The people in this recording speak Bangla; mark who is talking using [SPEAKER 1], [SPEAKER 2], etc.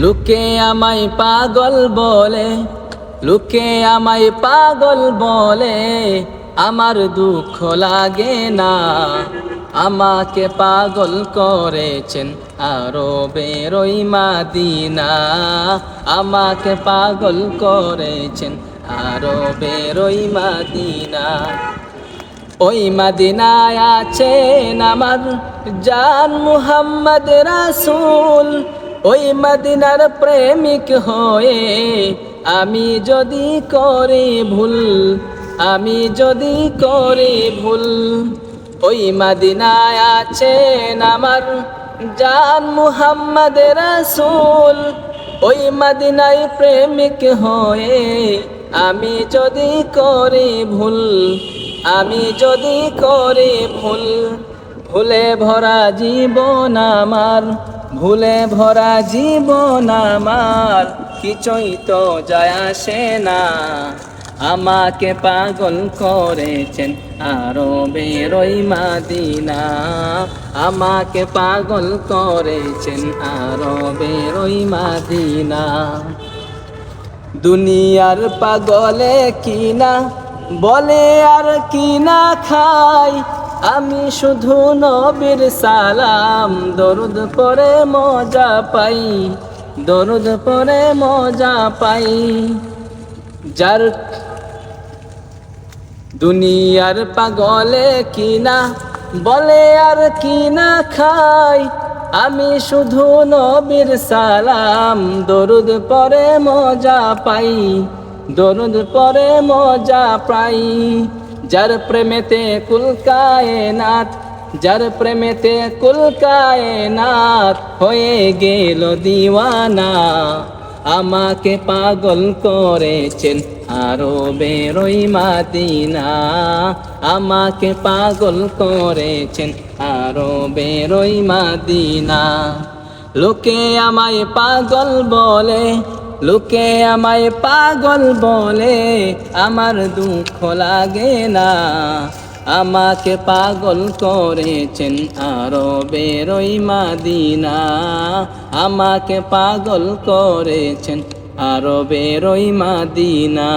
[SPEAKER 1] লোকে আমায় পাগল বলে, লোকে আমায় পাগল বলে, আমার দুঃখ লাগে না। আমাকে পাগল করেছেন আরও বেরোই মাদিনা। আমাকে পাগল করেছেন আরও বেরোই মাদিনা। ওই মাদিনায় আছেন আমার জান মুহাম্মদ রাসূল। ওই মদিনার প্রেমিক হয়ে আমি যদি করি ভুল, আমি যদি করি ভুল, ওই মদিনায় আছেন আমার জান মুহাম্মদ রাসূল। ওই মদিনায় প্রেমিক হয়ে আমি যদি করি ভুল, আমি যদি করি ভুল ভুলে ভরা জীবন আমার, ভুলে ভরা জীবন আমার, কিছুই তো যায় আসে না। আমাকে পাগল করেছেন আরও বেরোই মাদিনা। আমাকে পাগল করেছেন আরও বেরোই মাদিনা। দুনিয়ার পাগলে কিনা, বলে আর কিনা খাই আমি শুধু নবীর সালাম। দরুদ পরে মজা পাই, দরুদ পরে মজা পাই। যার দুনিয়ার পাগলে কিনা, বলে আর কিনা খাই। আমি শুধু নবীর সালাম। দরুদ পরে মজা পাই, দরুদ পরে মজা পাই। যার প্রেমেতে কুলকায় নাথ যার প্রেমেতে কুলকায় নাথ হয়ে গেল দিওয়ানা আমাকে পাগল করেছেন আরও বেরোই মাদিনা আমাকে পাগল করেছেন আরও বেরোই মাদিনা লোকে আমায় পাগল বলে লোকে আমায় পাগল বলে, আমার দুঃখ লাগে না। আমাকে পাগল করেছেন আরও বেরোই মাদিনা। আমাকে পাগল করেছেন আরও বেরোই মাদিনা।